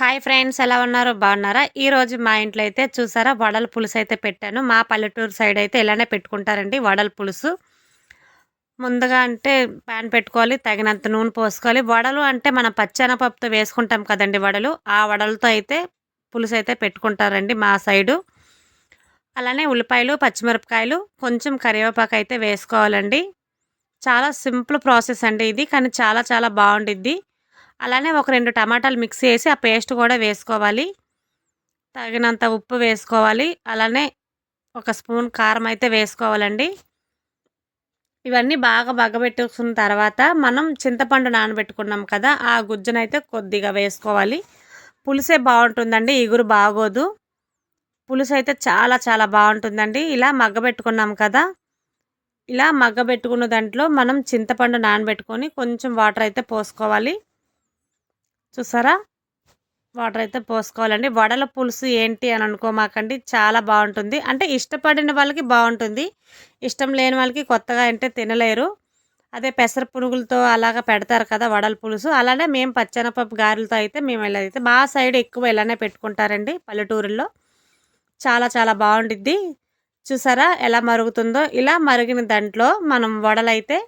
Hi friends ఎలా ఉన్నారు? బాగున్నారా? ఈరోజు మా ఇంట్లో అయితే చూసారా వడల పులుసు అయితే పెట్టాను. మా పల్లెటూరు సైడ్ అయితే ఇలానే పెట్టుకుంటారండి వడల పులుసు. ముందుగా అంటే ప్యాన్ పెట్టుకోవాలి తగినంత నూనె పోసుకోవాలి. వడలు అంటే మనం పచ్చనపప్పుతో వేసుకుంటాం కదండి వడలు. ఆ వడలతో అయితే పులుసు అయితే పెట్టుకుంటారండి మా సైడు. అలానే ఉల్లిపాయలు పచ్చిమిరపకాయలు కొంచెం కరివేపాకు అయితే వేసుకోవాలండి. చాలా సింపుల్ ప్రాసెస్ అండి ఇది కానీ చాలా చాలా బాగుండిద్ది. అలానే ఒక రెండు టమాటాలు మిక్స్ చేసి ఆ పేస్ట్ కూడా వేసుకోవాలి. తగినంత ఉప్పు వేసుకోవాలి. అలానే ఒక స్పూన్ కారం అయితే వేసుకోవాలండి. ఇవన్నీ బాగా బగ్గబెట్టుకున్న తర్వాత మనం చింతపండు నానబెట్టుకున్నాం కదా ఆ గుజ్జునైతే కొద్దిగా వేసుకోవాలి. పులుసే బాగుంటుందండి ఇగురు బాగోదు. పులుసు అయితే చాలా చాలా బాగుంటుందండి. ఇలా మగ్గబెట్టుకున్నాం కదా ఇలా మగ్గబెట్టుకున్న దాంట్లో మనం చింతపండు నానబెట్టుకొని కొంచెం వాటర్ అయితే పోసుకోవాలి. చూసారా? వాటర్ అయితే పోసుకోవాలండి. వడల పులుసు ఏంటి అని అనుకోమాకండి. చాలా బాగుంటుంది. అంటే ఇష్టపడిన వాళ్ళకి బాగుంటుంది. ఇష్టం లేని వాళ్ళకి కొత్తగా అంటే తినలేరు. అదే పెసర పునుగులతో అలాగా పెడతారు కదా వడల పులుసు. అలానే మేము పచ్చనపప్పు గారెలతో అయితే మేము ఇలా అయితే మా సైడ్ ఎక్కువ ఇలానే పెట్టుకుంటారండి పల్లెటూరుల్లో. చాలా చాలా బాగుండిద్ది. చూసారా ఎలా మరుగుతుందో? ఇలా మరిగిన దాంట్లో మనం వడలైతే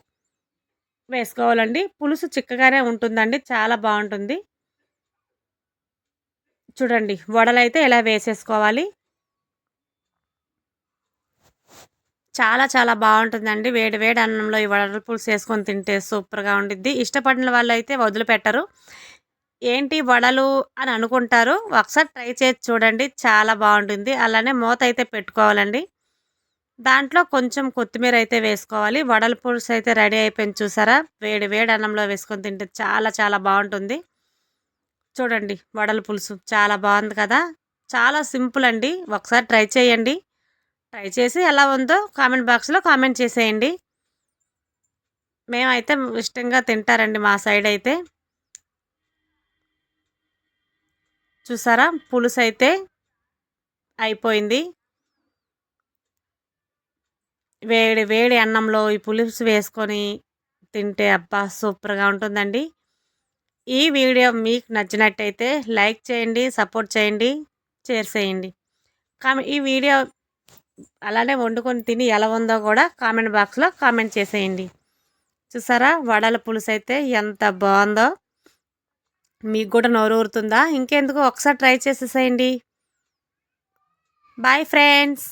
వేసుకోవాలండి. పులుసు చిక్కగానే ఉంటుందండి. చాలా బాగుంటుంది. చూడండి వడలైతే ఎలా వేసేసుకోవాలి? చాలా చాలా బాగుంటుందండి. వేడి వేడి అన్నంలో ఈ వడల పులుసు వేసుకొని తింటే సూపర్గా ఉండిద్ది. ఇష్టపడిన వాళ్ళు అయితే వదిలిపెట్టరు. ఏంటి వడలు అని అనుకుంటారు? ఒకసారి ట్రై చేసి చూడండి. చాలా బాగుంటుంది. అలానే మూత అయితే పెట్టుకోవాలండి. దాంట్లో కొంచెం కొత్తిమీర అయితే వేసుకోవాలి. వడల పులుసు అయితే రెడీ అయిపోయింది చూసారా? వేడి వేడి అన్నంలో వేసుకొని తింటే చాలా చాలా బాగుంటుంది. చూడండి వడల పులుసు చాలా బాగుంది కదా. చాలా సింపుల్ అండి. ఒకసారి ట్రై చేయండి. ట్రై చేసి ఎలా ఉందో కామెంట్ బాక్స్లో కామెంట్ చేసేయండి. మేమైతే ఇష్టంగా తింటారండి మా సైడ్ అయితే. చూసారా? పులుసు అయితే అయిపోయింది. వేడి వేడి అన్నంలో ఈ పులుసు వేసుకొని తింటే అబ్బా సూపర్గా ఉంటుందండి. ఈ వీడియో మీకు నచ్చినట్టయితే లైక్ చేయండి సపోర్ట్ చేయండి షేర్ చేయండి. కామె ఈ వీడియో అలానే వండుకొని తిని ఎలా ఉందో కూడా కామెంట్ బాక్స్లో కామెంట్ చేసేయండి. చూసారా? వడల పులుసు అయితే ఎంత బాగుందో. మీకు కూడా నోరు ఊరుతుందా? ఇంకెందుకు? ఒకసారి ట్రై చేసేసేయండి. Bye friends.